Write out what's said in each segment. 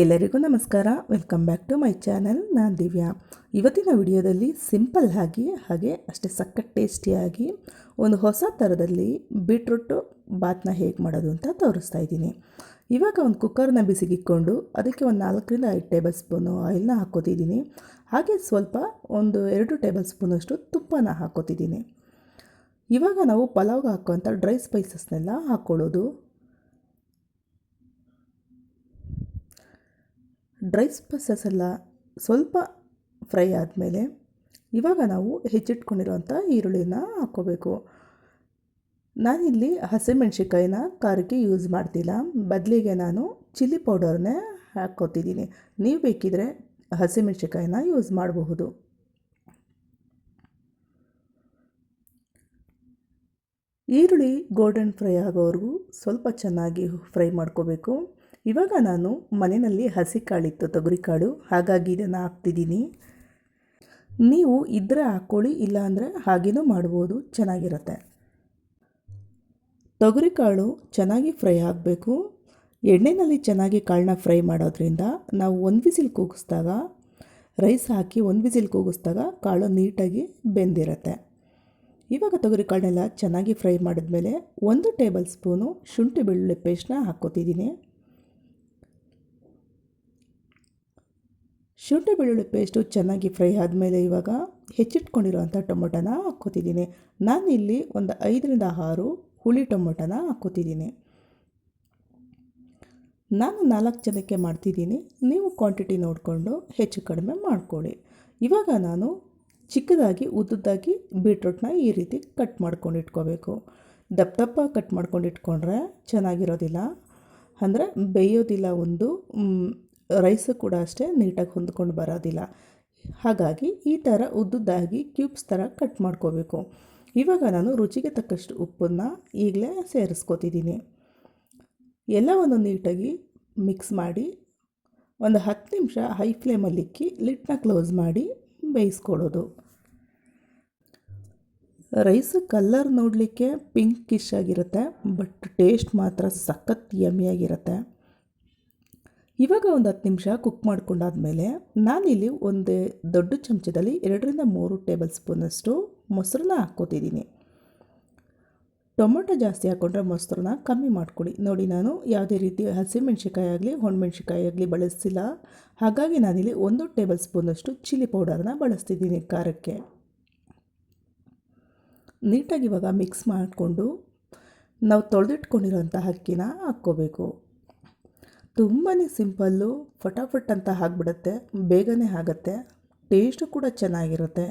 ಎಲ್ಲರಿಗೂ ನಮಸ್ಕಾರ. Welcome back to my channel ನಾನು ದಿವ್ಯಾ. ಇವತ್ತಿನ ವಿಡಿಯೋದಲ್ಲಿ ಸಿಂಪಲ್ ಆಗಿ, ಹಾಗೆ ಅಷ್ಟೇ ಸಕ್ಕತ್ ಟೇಸ್ಟಿಯಾಗಿ ಒಂದು ಹೊಸ ಥರದಲ್ಲಿ ಬೀಟ್ರೂಟು ಬಾತ್ನ ಹೇಗೆ ಮಾಡೋದು ಅಂತ ತೋರಿಸ್ತಾ ಇದ್ದೀನಿ. ಇವಾಗ ಒಂದು ಕುಕ್ಕರ್ನ ಬಿಸಿಗಿಕ್ಕೊಂಡು ಅದಕ್ಕೆ ಒಂದು ನಾಲ್ಕರಿಂದ ಐದು ಟೇಬಲ್ ಸ್ಪೂನು ಆಯಿಲ್ನ ಹಾಕೋತಿದ್ದೀನಿ ಹಾಗೆ ಸ್ವಲ್ಪ ಒಂದು ಎರಡು ಟೇಬಲ್ ಸ್ಪೂನಷ್ಟು ತುಪ್ಪನ ಹಾಕೋತಿದ್ದೀನಿ ಇವಾಗ ನಾವು ಪಲಾವ್ಗೆ ಹಾಕುವಂಥ ಡ್ರೈ ಸ್ಪೈಸಸ್ನೆಲ್ಲ ಹಾಕ್ಕೊಳ್ಳೋದು. ಡ್ರೈ ಸ್ಪೈಸಸ್ ಎಲ್ಲ ಸ್ವಲ್ಪ ಫ್ರೈ ಆದಮೇಲೆ ಇವಾಗ ನಾವು ಹೆಚ್ಚಿಟ್ಕೊಂಡಿರೋಂಥ ಈರುಳ್ಳಿನ ಹಾಕ್ಕೋಬೇಕು. ನಾನಿಲ್ಲಿ ಹಸಿಮೆಣ್ಸಿಕಾಯಿನ ಖಾರಕ್ಕೆ ಯೂಸ್ ಮಾಡ್ತಿಲ್ಲ. ಬದಲಿಗೆ ನಾನು ಚಿಲ್ಲಿ ಪೌಡರ್ನೇ ಹಾಕ್ಕೋತಿದ್ದೀನಿ. ನೀವು ಬೇಕಿದ್ರೆ ಹಸಿಮೆಣ್ಸಿಕಾಯಿನ ಯೂಸ್ ಮಾಡಬಹುದು. ಈರುಳ್ಳಿ ಗೋಲ್ಡನ್ ಫ್ರೈ ಆಗೋವರೆಗೂ ಸ್ವಲ್ಪ ಚೆನ್ನಾಗಿ ಫ್ರೈ ಮಾಡ್ಕೋಬೇಕು. ಇವಾಗ ನಾನು ಮನೆಯಲ್ಲಿ ಹಸಿ ಕಾಳಿತ್ತು ತೊಗರಿಕಾಳು ಹಾಗಾಗಿ ಇದನ್ನು ಹಾಕ್ತಿದ್ದೀನಿ. ನೀವು ಇದ್ದರೆ ಹಾಕ್ಕೊಳ್ಳಿ ಇಲ್ಲ ಅಂದರೆ ಹಾಗೇನೂ ಮಾಡ್ಬೋದು, ಚೆನ್ನಾಗಿರುತ್ತೆ. ತೊಗರಿಕಾಳು ಚೆನ್ನಾಗಿ ಫ್ರೈ ಆಗಬೇಕು. ಎಣ್ಣೆಯಲ್ಲಿ ಚೆನ್ನಾಗಿ ಕಾಳನ್ನ ಫ್ರೈ ಮಾಡೋದ್ರಿಂದ ನಾವು ಒಂದು ವಿಸಿಲ್ ಕೂಗಿಸ್ದಾಗ, ರೈಸ್ ಹಾಕಿ ಒಂದು ವಿಸಿಲ್ ಕೂಗಿಸ್ದಾಗ ಕಾಳು ನೀಟಾಗಿ ಬೆಂದಿರುತ್ತೆ. ಇವಾಗ ತೊಗರಿ ಕಾಳನ್ನೆಲ್ಲ ಚೆನ್ನಾಗಿ ಫ್ರೈ ಮಾಡಿದ್ಮೇಲೆ ಒಂದು ಟೇಬಲ್ ಸ್ಪೂನು ಶುಂಠಿ ಬೆಳ್ಳುಳ್ಳಿ ಪೇಸ್ಟ್ನ ಹಾಕ್ಕೋತಿದ್ದೀನಿ. ಶುಂಠಿ ಬೆಳ್ಳುಳ್ಳಿ ಪೇಸ್ಟು ಚೆನ್ನಾಗಿ ಫ್ರೈ ಆದಮೇಲೆ ಇವಾಗ ಹೆಚ್ಚಿಟ್ಕೊಂಡಿರುವಂಥ ಟೊಮೊಟೊನ ಹಾಕ್ಕೋತಿದ್ದೀನಿ. ಇಲ್ಲಿ ಒಂದು ಐದರಿಂದ ಆರು ಹುಳಿ ಟೊಮೊಟೊನ ಹಾಕ್ಕೋತಿದ್ದೀನಿ. ನಾನು ನಾಲ್ಕು ಜನಕ್ಕೆ ಮಾಡ್ತಿದ್ದೀನಿ. ನೀವು ಕ್ವಾಂಟಿಟಿ ನೋಡಿಕೊಂಡು ಹೆಚ್ಚು ಕಡಿಮೆ ಮಾಡ್ಕೊಳ್ಳಿ. ಇವಾಗ ನಾನು ಚಿಕ್ಕದಾಗಿ, ಉದ್ದುದ್ದಾಗಿ ಬೀಟ್ರೂಟ್ನ ಈ ರೀತಿ ಕಟ್ ಮಾಡ್ಕೊಂಡು ಇಟ್ಕೋಬೇಕು ದಪ್ಪ ದಪ್ಪ ಕಟ್ ಮಾಡ್ಕೊಂಡು ಇಟ್ಕೊಂಡ್ರೆ ಚೆನ್ನಾಗಿರೋದಿಲ್ಲ. ಅಂದರೆ ಬೇಯೋದಿಲ್ಲ ಒಂದು ರೈಸು ಕೂಡ ಅಷ್ಟೇ ನೀಟಾಗಿ ಹೊಂದ್ಕೊಂಡು ಬರೋದಿಲ್ಲ. ಹಾಗಾಗಿ ಈ ಥರ ಉದ್ದುದ್ದಾಗಿ ಕ್ಯೂಬ್ಸ್ ಥರ ಕಟ್ ಮಾಡ್ಕೋಬೇಕು. ಇವಾಗ ನಾನು ರುಚಿಗೆ ತಕ್ಕಷ್ಟು ಉಪ್ಪನ್ನು ಈಗಲೇ ಸೇರಿಸ್ಕೋತಿದ್ದೀನಿ. ಎಲ್ಲವನ್ನು ನೀಟಾಗಿ ಮಿಕ್ಸ್ ಮಾಡಿ ಒಂದು ಹತ್ತು ನಿಮಿಷ ಹೈ ಫ್ಲೇಮಲ್ಲಿ ಇಕ್ಕಿ ಲಿಟ್ನ ಕ್ಲೋಸ್ ಮಾಡಿ ಬೇಯಿಸ್ಕೊಳ್ಳೋದು. ರೈಸ್ ಕಲ್ಲರ್ ನೋಡಲಿಕ್ಕೆ ಪಿಂಕಿಶ್ ಆಗಿರುತ್ತೆ, ಬಟ್ ಟೇಸ್ಟ್ ಮಾತ್ರ ಸಖತ್ ಯಮಿಯಾಗಿರುತ್ತೆ ಇವಾಗ ಒಂದು ಹತ್ತು ನಿಮಿಷ ಕುಕ್ ಮಾಡ್ಕೊಂಡಾದ್ಮೇಲೆ ನಾನಿಲ್ಲಿ ಒಂದು ದೊಡ್ಡ ಚಮಚದಲ್ಲಿ ಎರಡರಿಂದ ಮೂರು ಟೇಬಲ್ ಸ್ಪೂನಷ್ಟು ಮೊಸರನ್ನ ಹಾಕ್ಕೋತಿದ್ದೀನಿ. ಟೊಮೊಟೊ ಜಾಸ್ತಿ ಹಾಕ್ಕೊಂಡ್ರೆ ಮೊಸರನ್ನ ಕಮ್ಮಿ ಮಾಡ್ಕೊಳ್ಳಿ ನೋಡಿ, ನಾನು ಯಾವುದೇ ರೀತಿ ಹಸಿಮೆಣ್ಸಿಕಾಯಿ ಆಗಲಿ ಹೊಣಮೆಣ್ಸಿಕಾಯಿ ಆಗಲಿ ಬಳಸಿಲ್ಲ ಹಾಗಾಗಿ ನಾನಿಲ್ಲಿ ಒಂದು ಟೇಬಲ್ ಸ್ಪೂನಷ್ಟು ಚಿಲ್ಲಿ ಪೌಡರನ್ನ ಬಳಸ್ತಿದ್ದೀನಿ ಖಾರಕ್ಕೆ. ನೀಟಾಗಿ ಇವಾಗ ಮಿಕ್ಸ್ ಮಾಡಿಕೊಂಡು ನಾವು ತೊಳೆದಿಟ್ಕೊಂಡಿರೋಂಥ ಅಕ್ಕಿನ ಹಾಕ್ಕೋಬೇಕು. ತುಂಬಾ ಸಿಂಪಲ್ಲು, ಫಟಾಫಟ್ ಅಂತ ಆಗಿಬಿಡುತ್ತೆ, ಬೇಗನೆ ಆಗುತ್ತೆ, ಟೇಸ್ಟು ಕೂಡ ಚೆನ್ನಾಗಿರುತ್ತೆ.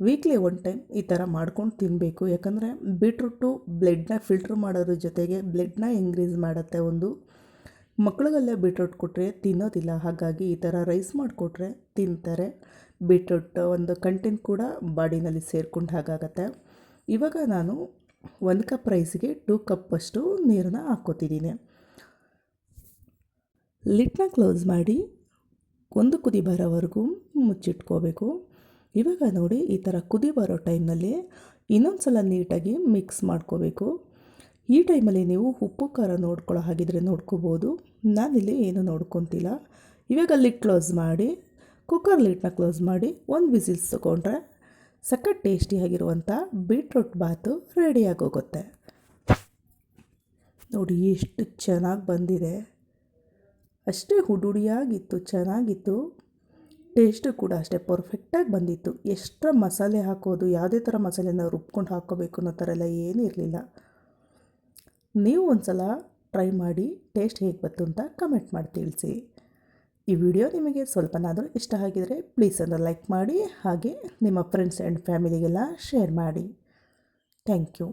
ವೀಕ್ಲಿ ಒನ್ ಟೈಮ್ ಈ ಥರ ಮಾಡ್ಕೊಂಡು ತಿನ್ನಬೇಕು ಯಾಕಂದರೆ ಬೀಟ್ರೂಟು, ಬ್ಲಡ್ನ ಫಿಲ್ಟ್ರ್ ಮಾಡೋದ್ರ ಜೊತೆಗೆ ಬ್ಲಡ್ನ ಇನ್ಕ್ರೀಸ್ ಮಾಡುತ್ತೆ ಒಂದು. ಮಕ್ಕಳಿಗೆಲ್ಲ ಬೀಟ್ರೂಟ್ ಕೊಟ್ಟರೆ ತಿನ್ನೋದಿಲ್ಲ. ಹಾಗಾಗಿ ಈ ಥರ ರೈಸ್ ಮಾಡಿಕೊಟ್ರೆ ತಿಂತಾರೆ. ಬೀಟ್ರೂಟ್ ಒಂದು ಕಂಟೆಂಟ್ ಕೂಡ ಬಾಡಿನಲ್ಲಿ ಸೇರ್ಕೊಂಡು ಹಾಗಾಗತ್ತೆ. ಇವಾಗ ನಾನು ಒಂದು ಕಪ್ ರೈಸ್ಗೆ ಟೂ ಕಪ್ಪಷ್ಟು ನೀರನ್ನ ಹಾಕ್ಕೋತಿದ್ದೀನಿ. ಲಿಟ್ನ ಕ್ಲೋಸ್ ಮಾಡಿ ಒಂದು ಕುದಿ ಬರೋವರೆಗೂ ಮುಚ್ಚಿಟ್ಕೋಬೇಕು. ಇವಾಗ ನೋಡಿ, ಈ ಥರ ಕುದಿ ಬರೋ ಟೈಮ್ನಲ್ಲಿ ಇನ್ನೊಂದು ಸಲ ನೀಟಾಗಿ ಮಿಕ್ಸ್ ಮಾಡ್ಕೋಬೇಕು. ಈ ಟೈಮಲ್ಲಿ ನೀವು ಉಪ್ಪು, ಖಾರ ನೋಡ್ಕೊಳ್ಳೋ ಹಾಗಿದ್ರೆ ನೋಡ್ಕೋಬೋದು. ನಾನಿಲ್ಲಿ ಏನು ನೋಡ್ಕೊತಿಲ್ಲ. ಇವಾಗ ಲಿಟ್ ಕ್ಲೋಸ್ ಮಾಡಿ, ಕುಕ್ಕರ್ ಲಿಟ್ನ ಕ್ಲೋಸ್ ಮಾಡಿ ಒಂದು ವಿಸಿಲ್ಸ್ ತೊಗೊಂಡ್ರೆ ಸಖತ್ ಟೇಸ್ಟಿಯಾಗಿರುವಂಥ ಬೀಟ್ರೂಟ್ ಬಾತು ರೆಡಿಯಾಗೋಗುತ್ತೆ ನೋಡಿ, ಎಷ್ಟು ಚೆನ್ನಾಗಿ ಬಂದಿದೆ. ಅಷ್ಟೇ ಹುಡುಡಿಯಾಗಿತ್ತು, ಚೆನ್ನಾಗಿತ್ತು. ಟೇಸ್ಟು ಕೂಡ ಅಷ್ಟೇ ಪರ್ಫೆಕ್ಟಾಗಿ ಬಂದಿತ್ತು. ಎಷ್ಟರ ಮಸಾಲೆ ಹಾಕೋದು, ಯಾವುದೇ ಥರ ಮಸಾಲೆನ ರುಬ್ಕೊಂಡು ಹಾಕ್ಕೋಬೇಕು ಅನ್ನೋ ಥರ ಎಲ್ಲ ಏನೂ ಇರಲಿಲ್ಲ. ನೀವು ಒಂದು ಸಲ ಟ್ರೈ ಮಾಡಿ, ಟೇಸ್ಟ್ ಹೇಗೆ ಬಂತು ಅಂತ ಕಮೆಂಟ್ ಮಾಡಿ ತಿಳಿಸಿ. ಈ ವಿಡಿಯೋ ನಿಮಗೆ ಸ್ವಲ್ಪನಾದರೂ ಇಷ್ಟ ಆಗಿದರೆ ಪ್ಲೀಸ್ ಅದನ್ನು ಲೈಕ್ ಮಾಡಿ, ಹಾಗೆ ನಿಮ್ಮ ಫ್ರೆಂಡ್ಸ್ ಆ್ಯಂಡ್ ಫ್ಯಾಮಿಲಿಗೆಲ್ಲ ಶೇರ್ ಮಾಡಿ. Thank you.